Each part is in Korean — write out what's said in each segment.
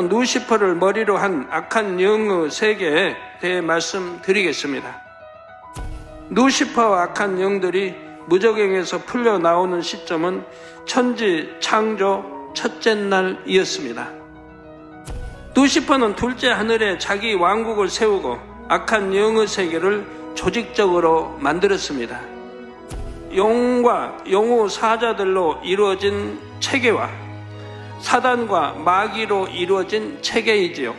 지금부터 누시퍼를 머리로 한 악한 영의 세계에 대해 말씀드리겠습니다. 누시퍼와 악한 영들이 무적행에서 풀려 나오는 시점은 천지 창조 첫째 날이었습니다. 누시퍼는 둘째 하늘에 자기 왕국을 세우고 악한 영의 세계를 조직적으로 만들었습니다. 영과 영호 사자들로 이루어진 체계와 사단과 마귀로 이루어진 체계이지요.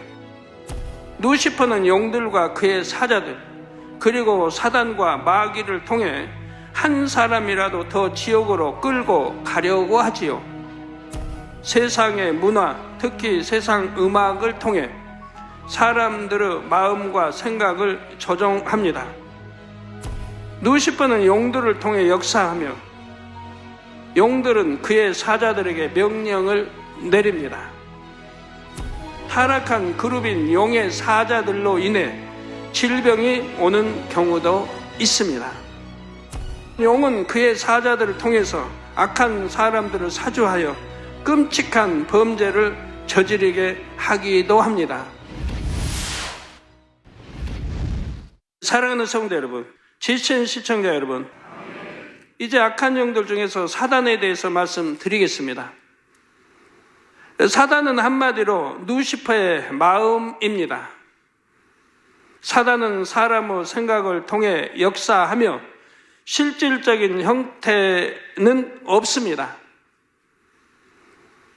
누시퍼는 용들과 그의 사자들, 그리고 사단과 마귀를 통해 한 사람이라도 더 지옥으로 끌고 가려고 하지요. 세상의 문화, 특히 세상 음악을 통해 사람들의 마음과 생각을 조정합니다. 누시퍼는 용들을 통해 역사하며 용들은 그의 사자들에게 명령을 내립니다. 타락한 그룹인 용의 사자들로 인해 질병이 오는 경우도 있습니다. 용은 그의 사자들을 통해서 악한 사람들을 사주하여 끔찍한 범죄를 저지르게 하기도 합니다. 사랑하는 성도 여러분, 지친 시청자 여러분, 이제 악한 영들 중에서 사단에 대해서 말씀드리겠습니다. 사단은 한마디로 누시퍼의 마음입니다. 사단은 사람의 생각을 통해 역사하며 실질적인 형태는 없습니다.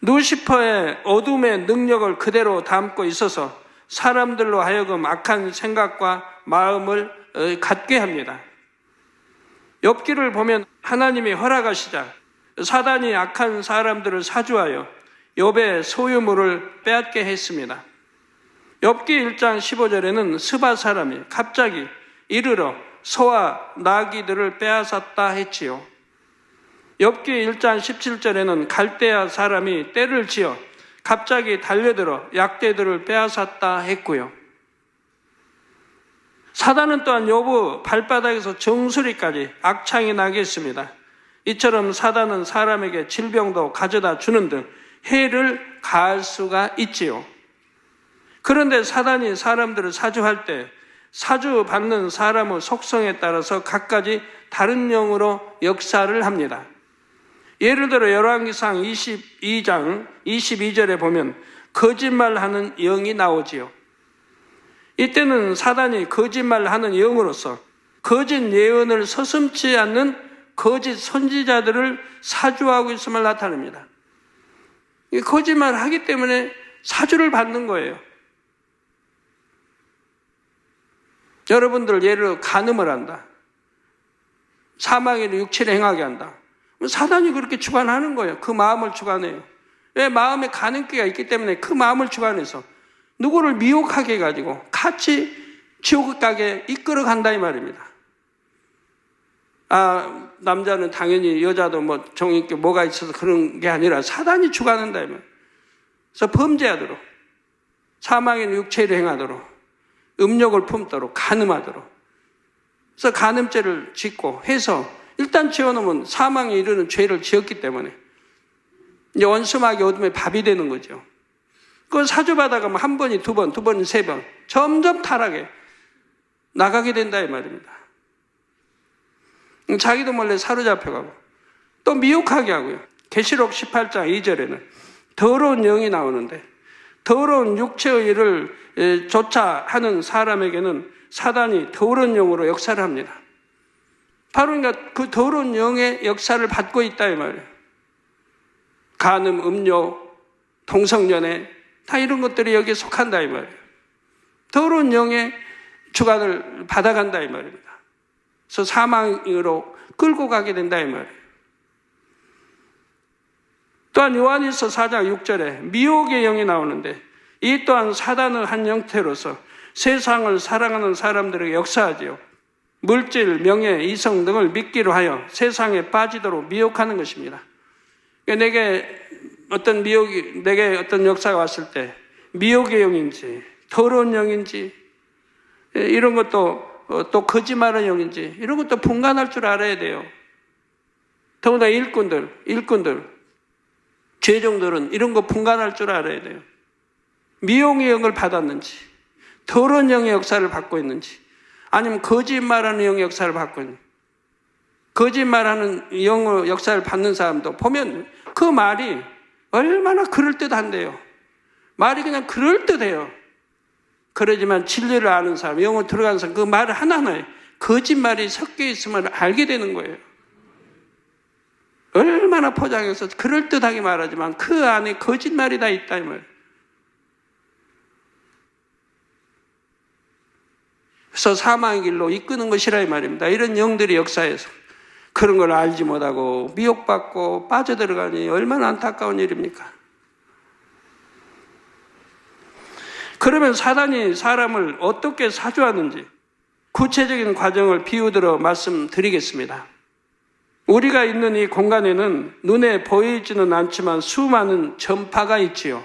누시퍼의 어둠의 능력을 그대로 담고 있어서 사람들로 하여금 악한 생각과 마음을 어, 갖게 합니다. 엽기를 보면 하나님이 허락하시자 사단이 악한 사람들을 사주하여 엽의 소유물을 빼앗게 했습니다. 엽기 1장 15절에는 스바 사람이 갑자기 이르러 소와 나귀들을 빼앗았다 했지요. 엽기 1장 17절에는 갈대아 사람이 때를 지어 갑자기 달려들어 약대들을 빼앗았다 했고요. 사단은 또한 여부 발바닥에서 정수리까지 악창이 나게 했습니다. 이처럼 사단은 사람에게 질병도 가져다 주는 등 해를 가할 수가 있지요. 그런데 사단이 사람들을 사주할 때 사주 받는 사람의 속성에 따라서 각가지 다른 영으로 역사를 합니다. 예를 들어 열왕기상 22장 22절에 보면 거짓말하는 영이 나오지요. 이때는 사단이 거짓말하는 영으로서 거짓 예언을 서슴지 않는 거짓 선지자들을 사주하고 있음을 나타냅니다. 거짓말 하기 때문에 사주를 받는 거예요. 여러분들 예를 간음을 한다. 사망의 육체를 행하게 한다. 사단이 그렇게 주관하는 거예요. 그 마음을 주관해요. 왜 마음에 가는기가 있기 때문에 그 마음을 주관해서 누구를 미혹하게 해가지고 같이 지옥 가게 이끌어 간다 이 말입니다. 아, 남자는 당연히 여자도 뭐 정있게 뭐가 있어서 그런 게 아니라 사단이 주관한다 이 말. 그래서 범죄하도록 사망의 육체를 행하도록 음욕을 품도록 가늠하도록 그래서 간음죄를 짓고 해서 일단 지어놓으면 사망에 이르는 죄를 지었기 때문에 이제 원수막이 어둠에 밥이 되는 거죠. 그건 사주받아가면 뭐한 번이 두 번, 두 번이 세 번, 점점 타락해 나가게 된다 이 말입니다. 자기도 몰래 사로잡혀가고 또 미혹하게 하고요. 계시록 18장 2절에는 더러운 영이 나오는데 더러운 육체의 일을 조차 하는 사람에게는 사단이 더러운 영으로 역사를 합니다. 바로 그러니까 그 더러운 영의 역사를 받고 있다 이 말이에요. 간음, 음료, 동성연애 다 이런 것들이 여기에 속한다 이 말이에요. 더러운 영의 주관을 받아간다 이 말입니다. 사망으로 끌고 가게 된다 이 말이에요. 또한 요한일서 4장 6절에 미혹의 영이 나오는데 이 또한 사단의 한 형태로서 세상을 사랑하는 사람들에게 역사하지요. 물질, 명예, 이성 등을 믿기로 하여 세상에 빠지도록 미혹하는 것입니다. 그러니까 내게 어떤 미혹이, 내게 어떤 역사가 왔을 때 미혹의 영인지, 더러운 영인지, 이런 것도 어, 또 거짓말의 영인지, 이런 것도 분간할 줄 알아야 돼요. 더구나 일꾼들, 일꾼들, 죄종들은 이런 거 분간할 줄 알아야 돼요. 미용의 영을 받았는지, 더러운 영의 역사를 받고 있는지, 아니면 거짓말하는 영의 역사를 받고 있는지, 거짓말하는 영의 역사를 받는 사람도 보면 그 말이 얼마나 그럴듯한데요. 말이 그냥 그럴듯해요. 그러지만 진리를 아는 사람, 영어 들어간 사람, 그 말 하나하나에 거짓말이 섞여 있음을 알게 되는 거예요. 얼마나 포장해서 그럴듯하게 말하지만 그 안에 거짓말이 다 있다, 이 말. 그래서 사망의 길로 이끄는 것이라 이 말입니다. 이런 영들이 역사에서 그런 걸 알지 못하고 미혹받고 빠져들어가니 얼마나 안타까운 일입니까? 그러면 사단이 사람을 어떻게 사주하는지 구체적인 과정을 비유들어 말씀드리겠습니다. 우리가 있는 이 공간에는 눈에 보이지는 않지만 수많은 전파가 있지요.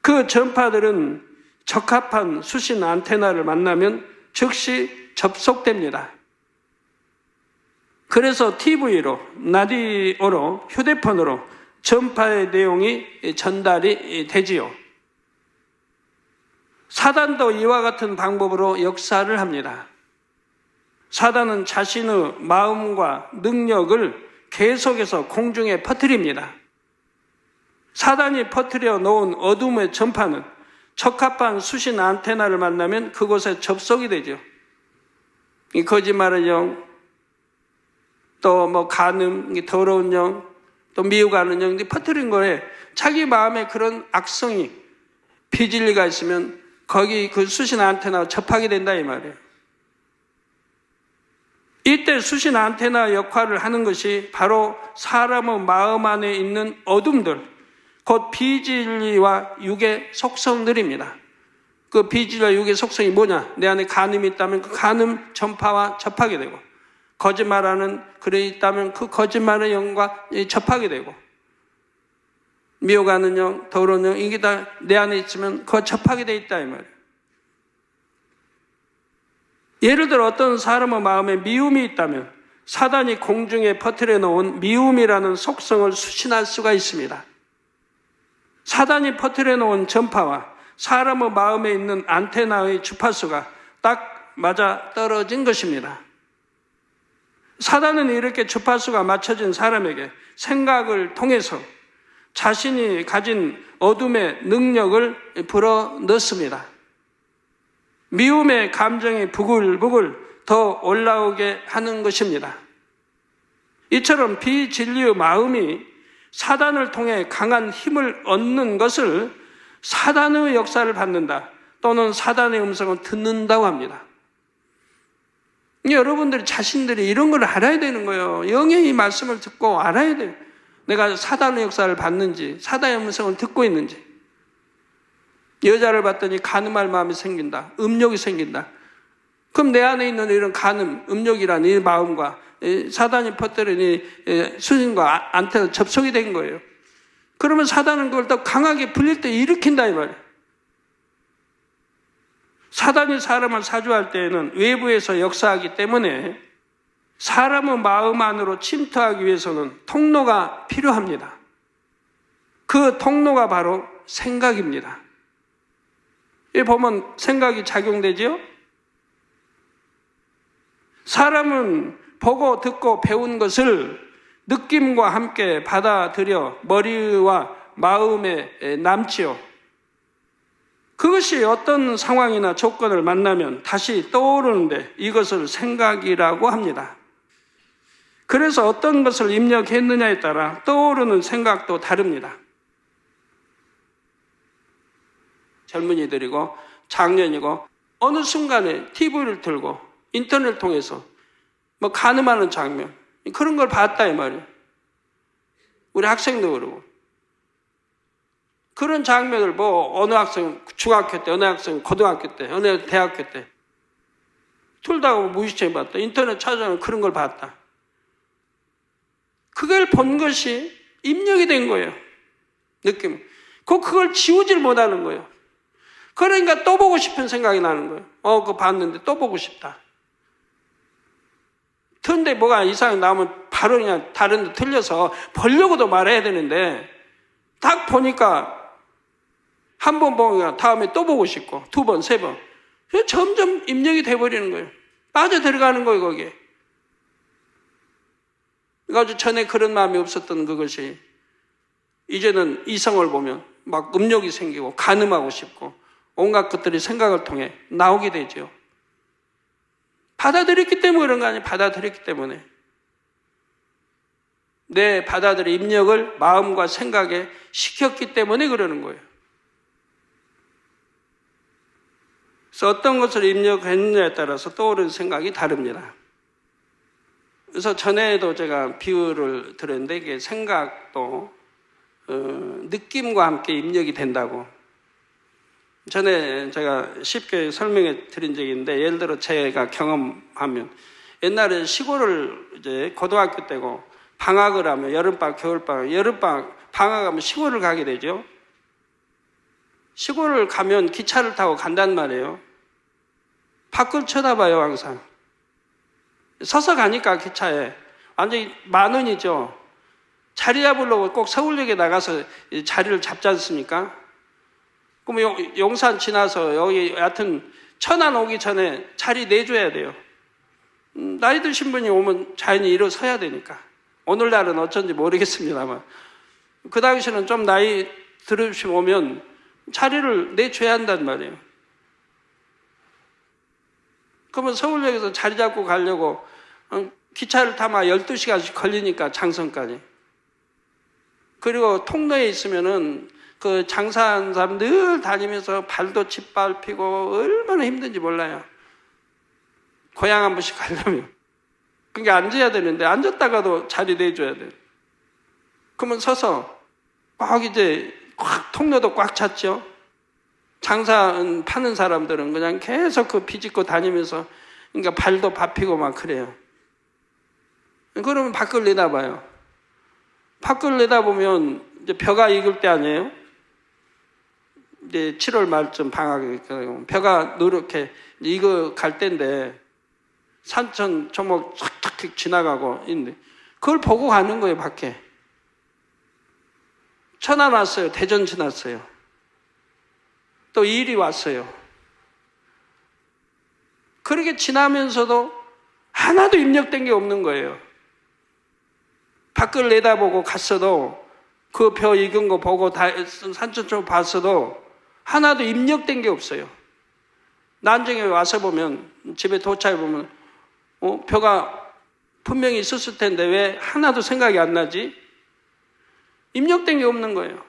그 전파들은 적합한 수신 안테나를 만나면 즉시 접속됩니다. 그래서 TV로, 라디오로, 휴대폰으로 전파의 내용이 전달이 되지요. 사단도 이와 같은 방법으로 역사를 합니다. 사단은 자신의 마음과 능력을 계속해서 공중에 퍼뜨립니다. 사단이 퍼뜨려 놓은 어둠의 전파는 적합한 수신 안테나를 만나면 그곳에 접속이 되죠. 이 거짓말의 영, 또 뭐 간음, 더러운 영, 또 미워가는 영들이 퍼뜨린 거에 자기 마음에 그런 악성이 비진리가 있으면 거기 그 수신 안테나가 접하게 된다 이 말이에요. 이때 수신 안테나 역할을 하는 것이 바로 사람의 마음 안에 있는 어둠들, 곧 비진리와 육의 속성들입니다. 그 비진리와 육의 속성이 뭐냐? 내 안에 간음이 있다면 그 간음 전파와 접하게 되고, 거짓말하는 글이 있다면 그 거짓말의 영과 접하게 되고, 미워가는 영, 더러운 영, 이게 다 내 안에 있으면 그거 접하게 돼 있다, 이 말이에요. 예를 들어 어떤 사람의 마음에 미움이 있다면 사단이 공중에 퍼뜨려 놓은 미움이라는 속성을 수신할 수가 있습니다. 사단이 퍼뜨려 놓은 전파와 사람의 마음에 있는 안테나의 주파수가 딱 맞아 떨어진 것입니다. 사단은 이렇게 주파수가 맞춰진 사람에게 생각을 통해서 자신이 가진 어둠의 능력을 불어 넣습니다. 미움의 감정이 부글부글 더 올라오게 하는 것입니다. 이처럼 비진리의 마음이 사단을 통해 강한 힘을 얻는 것을 사단의 역사를 받는다 또는 사단의 음성을 듣는다고 합니다. 여러분들이 자신들이 이런 걸 알아야 되는 거예요. 영의 이 말씀을 듣고 알아야 돼요. 내가 사단의 역사를 받는지, 사단의 음성을 듣고 있는지. 여자를 봤더니 간음할 마음이 생긴다. 음욕이 생긴다. 그럼 내 안에 있는 이런 간음, 음욕이라는 이 마음과 사단이 퍼뜨린 이 수신과 안테나 접속이 된 거예요. 그러면 사단은 그걸 더 강하게 불릴 때 일으킨다 이 말이에요. 사단이 사람을 사주할 때에는 외부에서 역사하기 때문에 사람의 마음 안으로 침투하기 위해서는 통로가 필요합니다. 그 통로가 바로 생각입니다. 이 보면 생각이 작용되지요? 사람은 보고 듣고 배운 것을 느낌과 함께 받아들여 머리와 마음에 남지요. 그것이 어떤 상황이나 조건을 만나면 다시 떠오르는데 이것을 생각이라고 합니다. 그래서 어떤 것을 입력했느냐에 따라 떠오르는 생각도 다릅니다. 젊은이들이고 작년이고 어느 순간에 TV를 들고 인터넷 통해서 뭐 가늠하는 장면 그런 걸 봤다 이 말이에요. 우리 학생도 그러고 그런 장면을 뭐 어느 학생 중학교 때 어느 학생 고등학교 때 어느 대학교 때 둘 다 무의식적인 봤다. 인터넷 찾아오면 그런 걸 봤다. 그걸 본 것이 입력이 된 거예요. 느낌. 그 그걸 지우질 못하는 거예요. 그러니까 또 보고 싶은 생각이 나는 거예요. 어, 그거 봤는데 또 보고 싶다. 튼데 뭐가 이상이 나오면 바로 그냥 다른 데 틀려서 보려고도 말해야 되는데 딱 보니까 한 번 보면 다음에 또 보고 싶고 두 번, 세 번. 점점 입력이 돼버리는 거예요. 빠져 들어가는 거예요, 거기에. 그래가지고 전에 그런 마음이 없었던 그것이 이제는 이성을 보면 막 음욕이 생기고 가늠하고 싶고 온갖 것들이 생각을 통해 나오게 되죠. 받아들였기 때문에 그런 거 아니에요. 받아들였기 때문에. 내 받아들인 입력을 마음과 생각에 시켰기 때문에 그러는 거예요. 그래서 어떤 것을 입력했느냐에 따라서 떠오르는 생각이 다릅니다. 그래서 전에도 제가 비유를 들었는데 이게 생각도 어, 느낌과 함께 입력이 된다고. 전에 제가 쉽게 설명해 드린 적이 있는데 예를 들어 제가 경험하면 옛날에 시골을 이제 고등학교 때고 방학을 하면 여름방학, 겨울방학, 여름방학, 방학하면 시골을 가게 되죠. 시골을 가면 기차를 타고 간단 말이에요. 밖을 쳐다봐요, 항상. 서서 가니까 기차에 완전히 만 원이죠. 자리 잡으려고 꼭 서울역에 나가서 자리를 잡지 않습니까? 그럼 용산 지나서 여기 여하튼 천안 오기 전에 자리 내줘야 돼요. 음, 나이 드신 분이 오면 자연히 일어서야 되니까. 오늘날은 어쩐지 모르겠습니다만. 그 당시에는 좀 나이 들으시면 오면 자리를 내줘야 한단 말이에요. 그러면 서울역에서 자리 잡고 가려고 어, 기차를 타면 12시간씩 걸리니까 장성까지. 그리고 통로에 있으면은 그 장사하는 사람 늘 다니면서 발도 짓밟히고 얼마나 힘든지 몰라요. 고향 한 번씩 가려면. 그러니까 앉아야 되는데 앉았다가도 자리 내줘야 돼. 그러면 서서 꽉 이제 꽉 통로도 꽉 찼죠. 장사 파는 사람들은 그냥 계속 그 비집고 다니면서 그러니까 발도 밟히고 막 그래요. 그러면 밖을 내다봐요. 밖을 내다보면 이제 벼가 익을 때 아니에요? 이제 7월 말쯤 방학이 벼가 노랗게 익어 갈 때인데 산천 초목 탁탁 지나가고 있는데 그걸 보고 가는 거예요 밖에. 천안 왔어요. 대전 지났어요. 또 일이 왔어요. 그렇게 지나면서도 하나도 입력된 게 없는 거예요. 밖을 내다보고 갔어도 그 벼 익은 거 보고 산천 쪽 봤어도 하나도 입력된 게 없어요. 난정에 와서 보면 집에 도착해 보면 어, 벼가 분명히 있었을 텐데 왜 하나도 생각이 안 나지? 입력된 게 없는 거예요.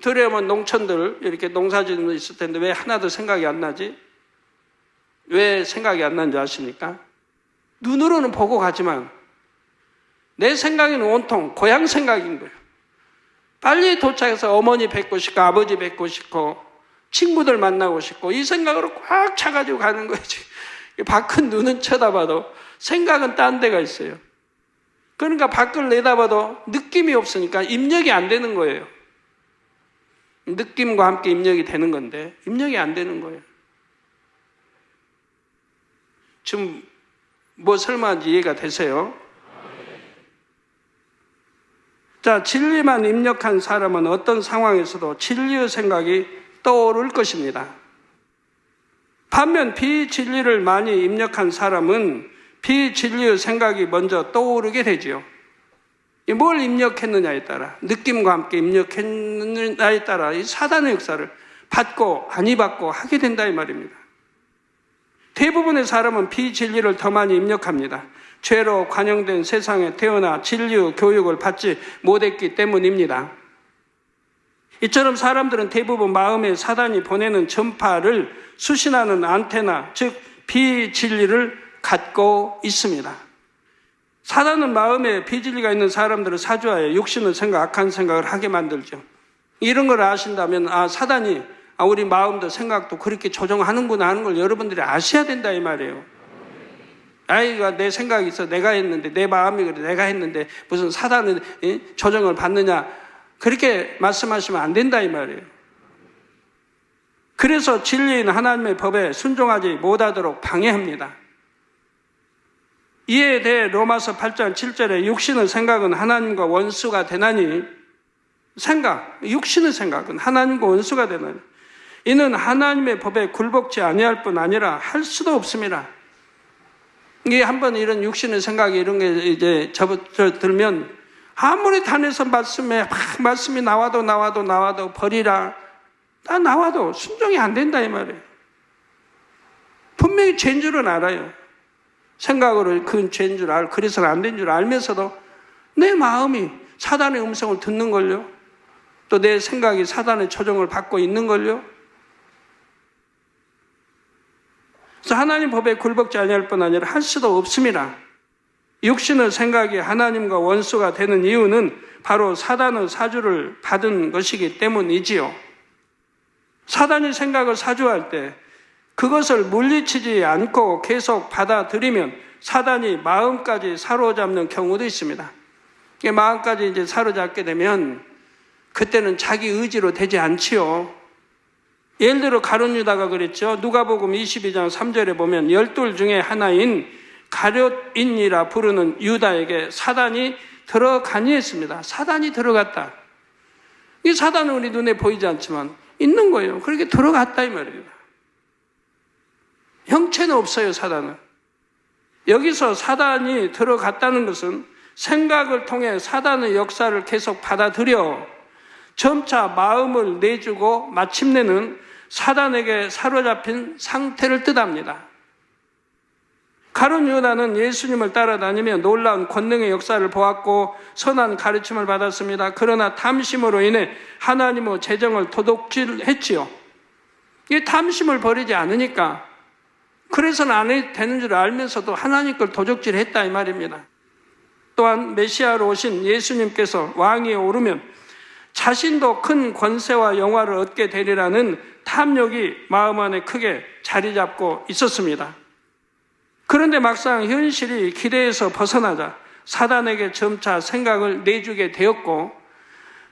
들여면 농촌들 이렇게 농사짓는 있을 텐데 왜 하나도 생각이 안 나지? 왜 생각이 안 나는지 아십니까? 눈으로는 보고 가지만 내 생각에는 온통 고향 생각인 거예요. 빨리 도착해서 어머니 뵙고 싶고 아버지 뵙고 싶고 친구들 만나고 싶고 이 생각으로 꽉 차가지고 가는 거예요. 밖은 눈은 쳐다봐도 생각은 딴 데가 있어요. 그러니까 밖을 내다봐도 느낌이 없으니까 입력이 안 되는 거예요. 느낌과 함께 입력이 되는 건데 입력이 안 되는 거예요. 지금 뭐 설마 이해가 되세요? 자, 진리만 입력한 사람은 어떤 상황에서도 진리의 생각이 떠오를 것입니다. 반면 비진리를 많이 입력한 사람은 비진리의 생각이 먼저 떠오르게 되지요. 뭘 입력했느냐에 따라, 느낌과 함께 입력했느냐에 따라 이 사단의 역사를 받고 아니 받고 하게 된다 이 말입니다. 대부분의 사람은 비진리를 더 많이 입력합니다. 죄로 관영된 세상에 태어나 진리의 교육을 받지 못했기 때문입니다. 이처럼 사람들은 대부분 마음에 사단이 보내는 전파를 수신하는 안테나, 즉 비진리를 갖고 있습니다. 사단은 마음에 비진리가 있는 사람들을 사주하여 육신을 생각, 악한 생각을 하게 만들죠. 이런 걸 아신다면 아 사단이 아, 우리 마음도 생각도 그렇게 조정하는구나 하는 걸 여러분들이 아셔야 된다 이 말이에요. 아이가 내 생각이 있어 내가 했는데 내 마음이 그래 내가 했는데 무슨 사단은 조정을 받느냐 그렇게 말씀하시면 안 된다 이 말이에요. 그래서 진리인 하나님의 법에 순종하지 못하도록 방해합니다. 이에 대해 로마서 8장 7절에 육신의 생각은 하나님과 원수가 되나니 생각, 육신의 생각은 하나님과 원수가 되는 이는 하나님의 법에 굴복지 아니할 뿐 아니라 할 수도 없습니다. 이게 한번 이런 육신의 생각이 이런 게 이제 접어들면 아무리 단에서 말씀에 막 말씀이 나와도 나와도 나와도 버리라 다 나와도 순종이 안 된다 이 말이에요. 분명히 죄인 줄은 알아요. 생각으로 그건 죄인 줄 알, 그래서는 안 된 줄 알면서도 내 마음이 사단의 음성을 듣는 걸요. 또 내 생각이 사단의 조정을 받고 있는 걸요. 그래서 하나님 법에 굴복지 아니할 뿐 아니라 할 수도 없습니다. 육신의 생각이 하나님과 원수가 되는 이유는 바로 사단의 사주를 받은 것이기 때문이지요. 사단이 생각을 사주할 때 그것을 물리치지 않고 계속 받아들이면 사단이 마음까지 사로잡는 경우도 있습니다. 마음까지 이제 사로잡게 되면 그때는 자기 의지로 되지 않지요. 예를 들어 가룟 유다가 그랬죠. 누가복음 22장 3절에 보면 열둘 중에 하나인 가룟인이라 부르는 유다에게 사단이 들어가니 했습니다. 사단이 들어갔다. 이 사단은 우리 눈에 보이지 않지만 있는 거예요. 그렇게 들어갔다 이 말입니다. 형체는 없어요, 사단은. 여기서 사단이 들어갔다는 것은 생각을 통해 사단의 역사를 계속 받아들여 점차 마음을 내주고 마침내는 사단에게 사로잡힌 상태를 뜻합니다. 가론 유다는 예수님을 따라다니며 놀라운 권능의 역사를 보았고 선한 가르침을 받았습니다. 그러나 탐심으로 인해 하나님의 재정을 도둑질했지요. 이 탐심을 버리지 않으니까 그래서는 안 되는 줄 알면서도 하나님 걸 도적질했다 이 말입니다. 또한 메시아로 오신 예수님께서 왕위에 오르면 자신도 큰 권세와 영화를 얻게 되리라는 탐욕이 마음 안에 크게 자리 잡고 있었습니다. 그런데 막상 현실이 기대에서 벗어나자 사단에게 점차 생각을 내주게 되었고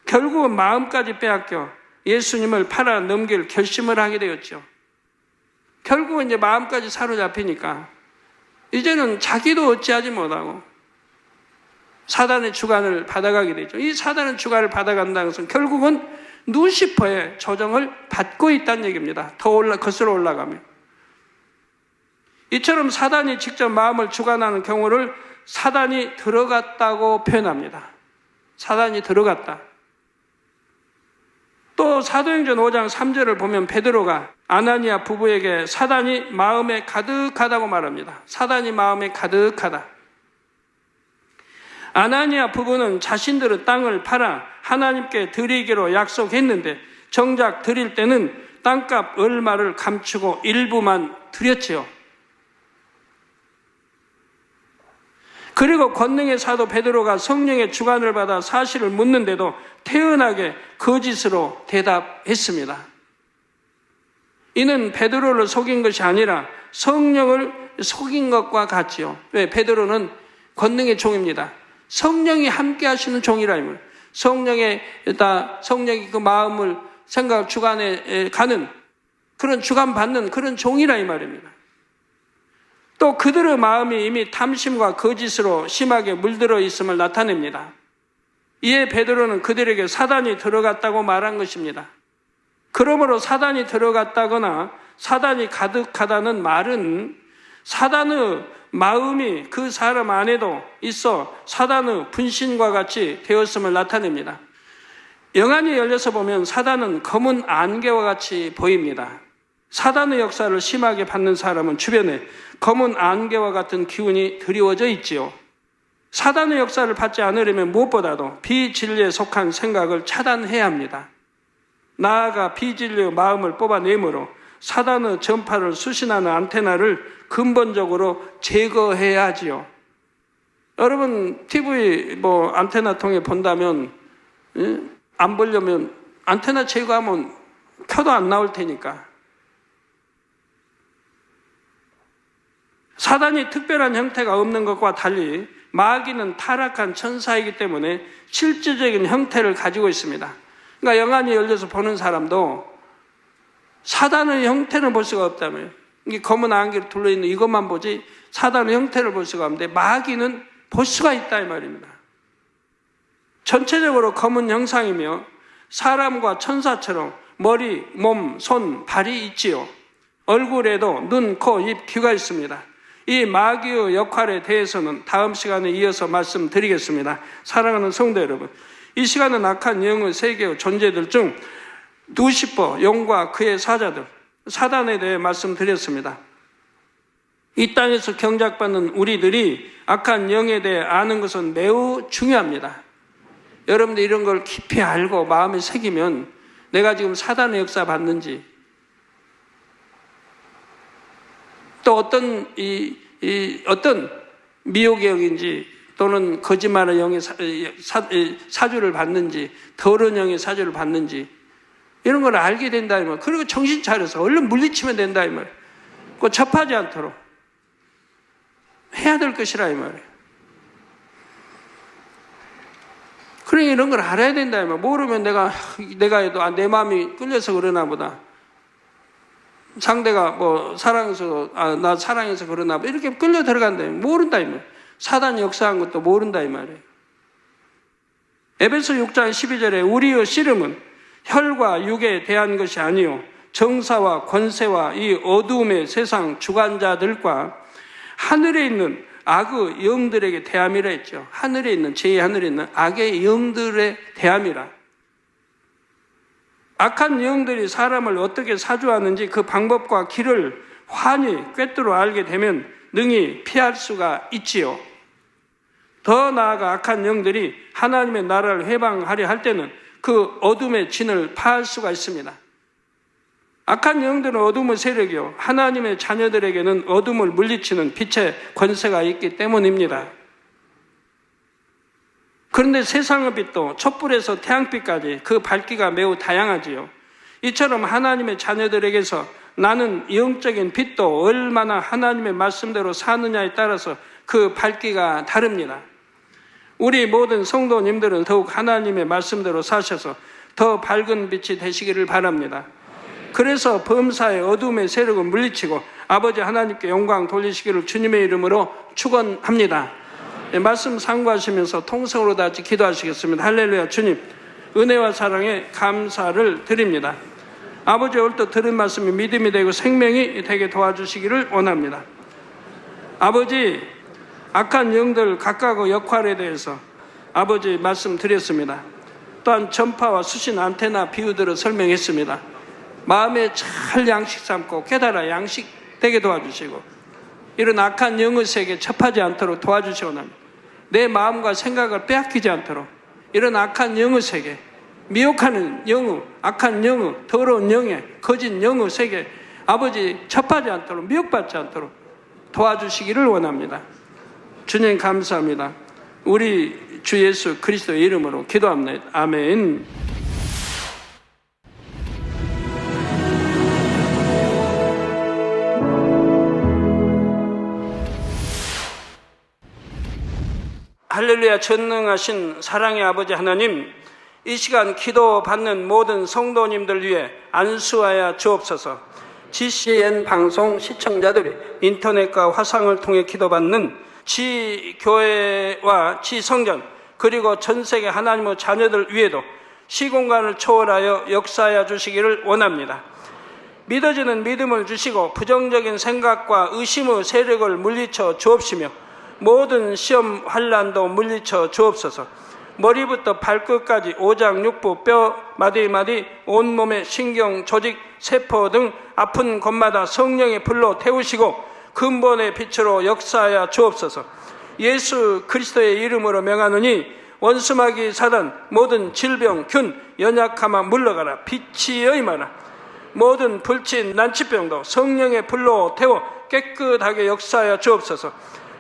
결국은 마음까지 빼앗겨 예수님을 팔아 넘길 결심을 하게 되었죠. 결국은 이제 마음까지 사로잡히니까 이제는 자기도 어찌하지 못하고 사단의 주관을 받아가게 되죠. 이 사단의 주관을 받아간다는 것은 결국은 누시퍼의 조정을 받고 있다는 얘기입니다. 더 올라, 거슬러 올라가면. 이처럼 사단이 직접 마음을 주관하는 경우를 사단이 들어갔다고 표현합니다. 사단이 들어갔다. 또 사도행전 5장 3절을 보면 베드로가 아나니아 부부에게 사단이 마음에 가득하다고 말합니다. 사단이 마음에 가득하다. 아나니아 부부는 자신들의 땅을 팔아 하나님께 드리기로 약속했는데 정작 드릴 때는 땅값 얼마를 감추고 일부만 드렸지요. 그리고 권능의 사도 베드로가 성령의 주관을 받아 사실을 묻는데도 태연하게 거짓으로 대답했습니다. 이는 베드로를 속인 것이 아니라 성령을 속인 것과 같지요. 왜? 베드로는 권능의 종입니다. 성령이 함께 하시는 종이라 이말. 성령의 다 성령이 그 마음을 생각 주관에 가는 그런 주관 받는 그런 종이라 이 말입니다. 또 그들의 마음이 이미 탐심과 거짓으로 심하게 물들어 있음을 나타냅니다. 이에 베드로는 그들에게 사단이 들어갔다고 말한 것입니다. 그러므로 사단이 들어갔다거나 사단이 가득하다는 말은 사단의 마음이 그 사람 안에도 있어 사단의 분신과 같이 되었음을 나타냅니다. 영안이 열려서 보면 사단은 검은 안개와 같이 보입니다. 사단의 역사를 심하게 받는 사람은 주변에 검은 안개와 같은 기운이 드리워져 있지요. 사단의 역사를 받지 않으려면 무엇보다도 비진리에 속한 생각을 차단해야 합니다. 나아가 비진리의 마음을 뽑아내므로 사단의 전파를 수신하는 안테나를 근본적으로 제거해야 하지요. 여러분 TV 뭐 안테나 통해 본다면 안 보려면 안테나 제거하면 켜도 안 나올 테니까 사단이 특별한 형태가 없는 것과 달리 마귀는 타락한 천사이기 때문에 실질적인 형태를 가지고 있습니다. 그러니까 영안이 열려서 보는 사람도 사단의 형태는 볼 수가 없다며요. 이게 검은 안개로 둘러있는 이것만 보지 사단의 형태를 볼 수가 없는데 마귀는 볼 수가 있다 이 말입니다. 전체적으로 검은 형상이며 사람과 천사처럼 머리, 몸, 손, 발이 있지요. 얼굴에도 눈, 코, 입, 귀가 있습니다. 이 마귀의 역할에 대해서는 다음 시간에 이어서 말씀드리겠습니다. 사랑하는 성도 여러분. 이 시간은 악한 영의 세계의 존재들 중 누시퍼, 용과 그의 사자들, 사단에 대해 말씀드렸습니다. 이 땅에서 경작받는 우리들이 악한 영에 대해 아는 것은 매우 중요합니다. 여러분들 이런 걸 깊이 알고 마음에 새기면 내가 지금 사단의 역사 받는지 또 어떤 이, 이 어떤 미혹의 영인지 또는 거짓말의 영의 사, 사, 주를 받는지 더러운 영의 사주를 받는지 이런 걸 알게 된다 이 말. 그리고 정신 차려서 얼른 물리치면 된다 이 말. 그 접하지 않도록 해야 될 것이라 이 말이에요. 그러니 이런 걸 알아야 된다 이 말. 모르면 내가 내가 해도 아, 내 마음이 끌려서 그러나 보다. 상대가 뭐 사랑해서 아, 나 사랑해서 그러나 뭐 이렇게 끌려 들어간다 모른다 이 말. 사단이 역사한 것도 모른다 이 말이에요. 에베소 6장 12절에 우리의 씨름은 혈과 육에 대한 것이 아니요 정사와 권세와 이 어두움의 세상 주관자들과 하늘에 있는 악의 영들에게 대함이라 했죠. 하늘에 있는 제 하늘에 있는 악의 영들의 대함이라. 악한 영들이 사람을 어떻게 사주하는지 그 방법과 길을 환히 꿰뚫어 알게 되면 능히 피할 수가 있지요. 더 나아가 악한 영들이 하나님의 나라를 해방하려 할 때는 그 어둠의 진을 파할 수가 있습니다. 악한 영들은 어둠의 세력이요. 하나님의 자녀들에게는 어둠을 물리치는 빛의 권세가 있기 때문입니다. 그런데 세상의 빛도 촛불에서 태양빛까지 그 밝기가 매우 다양하지요. 이처럼 하나님의 자녀들에게서 나는 영적인 빛도 얼마나 하나님의 말씀대로 사느냐에 따라서 그 밝기가 다릅니다. 우리 모든 성도님들은 더욱 하나님의 말씀대로 사셔서 더 밝은 빛이 되시기를 바랍니다. 그래서 범사의 어둠의 세력을 물리치고 아버지 하나님께 영광 돌리시기를 주님의 이름으로 축원합니다. 네, 말씀 상고하시면서 통성으로 다 같이 기도하시겠습니다. 할렐루야 주님 은혜와 사랑에 감사를 드립니다. 아버지 올때 들은 말씀이 믿음이 되고 생명이 되게 도와주시기를 원합니다. 아버지 악한 영들 각각의 역할에 대해서 아버지 말씀드렸습니다. 또한 전파와 수신 안테나 비유들을 설명했습니다. 마음에 잘 양식 삼고 깨달아 양식 되게 도와주시고 이런 악한 영의 세계에 접하지 않도록 도와주시오나니 내 마음과 생각을 빼앗기지 않도록 이런 악한 영의 세계 미혹하는 영의 악한 영의 더러운 영의 거짓 영의 세계 아버지 접하지 않도록 미혹받지 않도록 도와주시기를 원합니다. 주님 감사합니다. 우리 주 예수 그리스도의 이름으로 기도합니다. 아멘. 할렐루야 전능하신 사랑의 아버지 하나님 이 시간 기도 받는 모든 성도님들 위해 안수하여 주옵소서 GCN 방송 시청자들이 인터넷과 화상을 통해 기도받는 지 교회와 지 성전 그리고 전 세계 하나님의 자녀들 위에도 시공간을 초월하여 역사하여 주시기를 원합니다. 믿어지는 믿음을 주시고 부정적인 생각과 의심의 세력을 물리쳐 주옵시며 모든 시험 환란도 물리쳐 주옵소서. 머리부터 발끝까지 오장 육부 뼈 마디마디 온몸의 신경 조직 세포 등 아픈 곳마다 성령의 불로 태우시고 근본의 빛으로 역사하여 주옵소서. 예수 그리스도의 이름으로 명하노니 원수마귀 사단 모든 질병 균 연약함아 물러가라 빛이 여임하라 모든 불친 난치병도 성령의 불로 태워 깨끗하게 역사하여 주옵소서.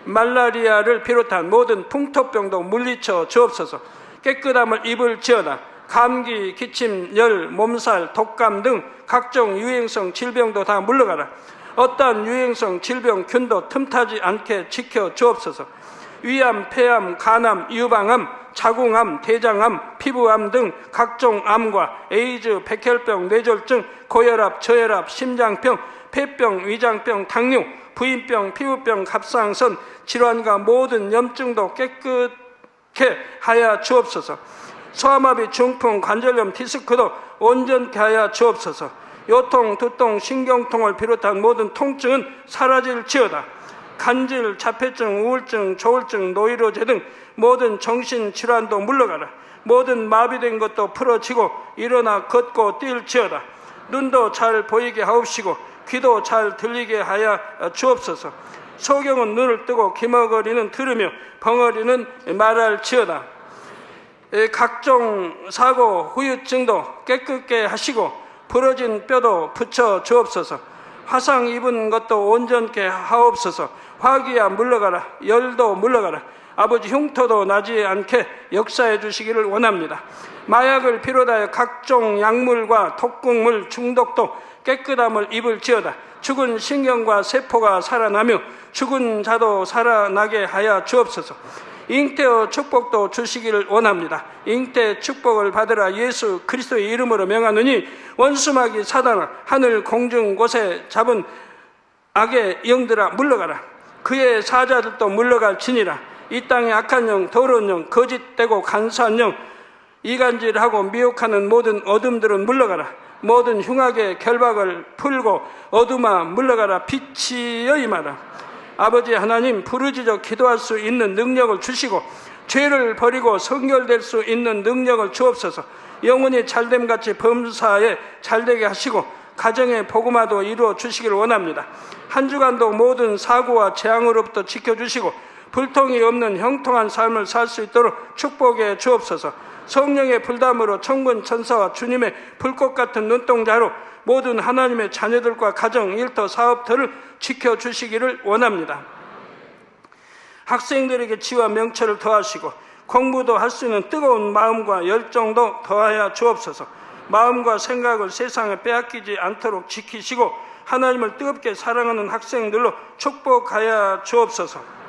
말라리아를 비롯한 모든 풍토병도 물리쳐 주옵소서. 깨끗함을 입을 지어다. 감기, 기침, 열, 몸살, 독감 등 각종 유행성 질병도 다 물러가라. 어떠한 유행성 질병 균도 틈타지 않게 지켜 주옵소서. 위암, 폐암, 간암, 유방암, 자궁암, 대장암, 피부암 등 각종 암과 에이즈, 백혈병, 뇌졸중, 고혈압, 저혈압, 심장병, 폐병, 위장병, 당뇨, 부인병, 피부병, 갑상선, 질환과 모든 염증도 깨끗게 하여 주옵소서. 소아마비, 중풍, 관절염, 디스크도 온전케 하여 주옵소서. 요통, 두통, 신경통을 비롯한 모든 통증은 사라질지어다. 간질, 자폐증, 우울증, 조울증, 노이로제 등 모든 정신 질환도 물러가라. 모든 마비된 것도 풀어지고 일어나 걷고 뛸지어다. 눈도 잘 보이게 하옵시고 귀도 잘 들리게 하여 주옵소서. 소경은 눈을 뜨고 기머거리는 들으며 벙어리는 말할지어다. 에, 각종 사고 후유증도 깨끗게 하시고 부러진 뼈도 붙여 주옵소서. 화상 입은 것도 온전케 하옵소서. 화기야 물러가라. 열도 물러가라. 아버지 흉터도 나지 않게 역사해 주시기를 원합니다. 마약을 비롯하여 각종 약물과 독극물 중독도 깨끗함을 입을 지어다. 죽은 신경과 세포가 살아나며 죽은 자도 살아나게 하여 주옵소서. 잉태의 축복도 주시기를 원합니다. 잉태 축복을 받으라 예수 그리스도의 이름으로 명하노니 원수마귀 사단아 하늘 공중 곳에 잡은 악의 영들아 물러가라. 그의 사자들도 물러갈지니라. 이 땅의 악한 영, 더러운 영, 거짓되고 간사한 영, 이간질하고 미혹하는 모든 어둠들은 물러가라. 모든 흉악의 결박을 풀고 어둠아 물러가라. 빛이여 임하라. 아버지 하나님 부르짖어 기도할 수 있는 능력을 주시고 죄를 버리고 성결될 수 있는 능력을 주옵소서. 영혼이 잘됨 같이 범사에 잘되게 하시고 가정의 복음화도 이루어 주시길 원합니다. 한 주간도 모든 사고와 재앙으로부터 지켜주시고 불통이 없는 형통한 삶을 살 수 있도록 축복해 주옵소서. 성령의 불담으로 천군 천사와 주님의 불꽃 같은 눈동자로 모든 하나님의 자녀들과 가정, 일터, 사업들을 지켜 주시기를 원합니다. 학생들에게 지와 명철을 더하시고 공부도 할 수 있는 뜨거운 마음과 열정도 더하여 주옵소서. 마음과 생각을 세상에 빼앗기지 않도록 지키시고 하나님을 뜨겁게 사랑하는 학생들로 축복하여 주옵소서.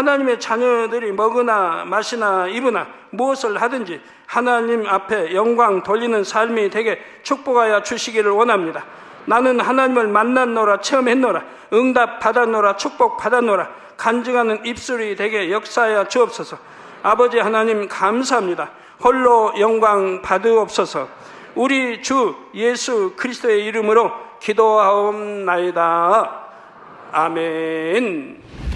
하나님의 자녀들이 먹으나 마시나 입으나 무엇을 하든지 하나님 앞에 영광 돌리는 삶이 되게 축복하여 주시기를 원합니다. 나는 하나님을 만났노라 체험했노라 응답 받았노라 축복 받았노라 간증하는 입술이 되게 역사하여 주옵소서. 아버지 하나님 감사합니다. 홀로 영광 받으옵소서. 우리 주 예수 그리스도의 이름으로 기도하옵나이다. 아멘.